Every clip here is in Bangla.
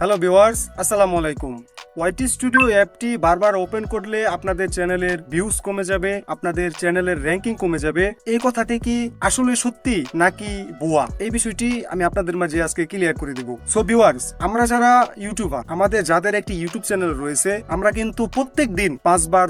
হ্যালো ভিউয়ার্স আসসালামু আলাইকুম। ওয়াইটি স্টুডিও অ্যাপটি বারবার ওপেন করলে আপনাদের চ্যানেলের ভিউজ কমে যাবে, আপনাদের চ্যানেলের র্যাঙ্কিং কমে যাবে। এই কথাটি কি আসলে সত্যি নাকি ভুয়া? এই বিষয়টি আমি আপনাদের মাঝে আজকে ক্লিয়ার করে দিব। সো ভিউয়ার্স আমরা যারা ইউটিউবার আমাদের যাদের একটি ইউটিউব চ্যানেল রয়েছে, আমরা কিন্তু প্রত্যেক দিন পাঁচবার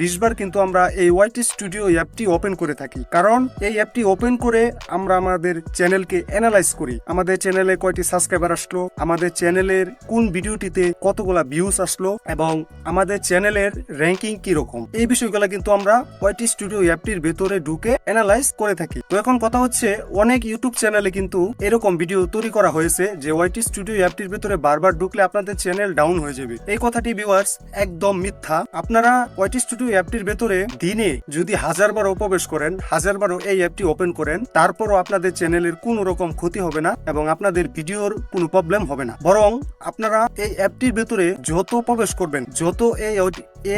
বিশ বার কিন্তু আমরা এই ওয়াইটি স্টুডিও অ্যাপটি ওপেন করে থাকি। কারণ এই অ্যাপটি ওপেন করে আমরা আমাদের চ্যানেলকে অ্যানালাইজ করি। আমাদের চ্যানেলে কয়টি সাবস্ক্রাইবার আসলো, আমাদের চ্যানেলের কোন ভিডিওটিতে কতগুলা ভিউজ আসলো এবং আমাদের চ্যানেলের র্যাঙ্কিং কি রকম এই বিষয়গুলো কিন্তু আমরা ওয়াইটি স্টুডিও অ্যাপটির ভেতরে ঢুকে অ্যানালাইজ করে থাকি। তো এখন কথা হচ্ছে, অনেক ইউটিউব চ্যানেলে কিন্তু এরকম ভিডিও তৈরি করা হয়েছে যে ওয়াইটি স্টুডিও অ্যাপটির ভেতরে বারবার ঢুকলে আপনাদের চ্যানেল ডাউন হয়ে যাবে। এই কথাটি ভিউয়ার্স একদম মিথ্যা। আপনারা ওয়াইটি স্টুডিও অ্যাপটির ভেতরে দিনে যদি হাজার বারও প্রবেশ করেন হাজার বারও এই অ্যাপটি ওপেন করেন, তারপরও আপনাদের চ্যানেলের কোনো রকম ক্ষতি হবে না এবং আপনাদের ভিডিওর কোনো প্রবলেম হবে না। বরং আপনারা এই অ্যাপটির ভেতরে যত প্রবেশ করবেন, যত এই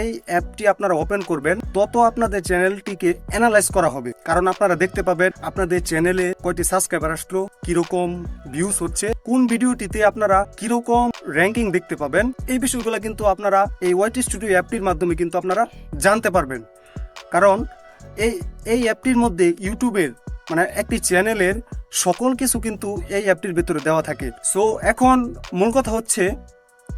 এই অ্যাপটি আপনারা ওপেন করবেন, তত আপনাদের চ্যানেলটিকে অ্যানালাইজ করা হবে। কারণ আপনারা দেখতে পাবেন, আপনাদের চ্যানেলে কয়টি সাবস্ক্রাইবার আসলো, কীরকম ভিউজ হচ্ছে, কোন ভিডিওটিতে আপনারা কীরকম র্যাঙ্কিং দেখতে পাবেন, এই বিষয়গুলো কিন্তু আপনারা এই ওয়াইটি স্টুডিও অ্যাপটির মাধ্যমে কিন্তু আপনারা জানতে পারবেন। কারণ এই এই অ্যাপটির মধ্যে ইউটিউবের মানে একটি চ্যানেলের সকল কিছু কিন্তু এই অ্যাপটির ভেতরে দেওয়া থাকে। সো এখন মূল কথা হচ্ছে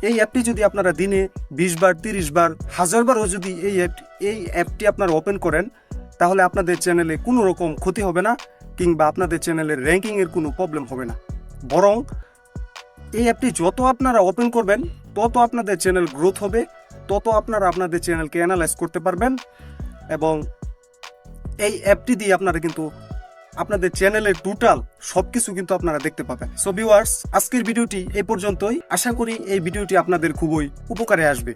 এই অ্যাপটি যদি আপনারা দিনে বিশ বার, তিরিশ বার, হাজার বারও যদি এই অ্যাপ এই অ্যাপটি আপনারা ওপেন করেন, তাহলে আপনাদের চ্যানেলে কোনো রকম ক্ষতি হবে না, কিংবা আপনাদের চ্যানেলের র্যাঙ্কিংয়ের কোনো প্রবলেম হবে না। বরং এই অ্যাপটি যত আপনারা ওপেন করবেন, তত আপনাদের চ্যানেল গ্রোথ হবে, তত আপনারা আপনাদের চ্যানেলকে অ্যানালাইজ করতে পারবেন, এবং এই অ্যাপটি দিয়ে আপনারা কিন্তু আপনাদের চ্যানেলের টোটাল সবকিছু কিন্তু আপনারা দেখতে পাবেন। সো ভিউয়ার্স আজকের ভিডিওটি এই পর্যন্তই। আশা করি এই ভিডিওটি আপনাদের খুবই উপকারে আসবে।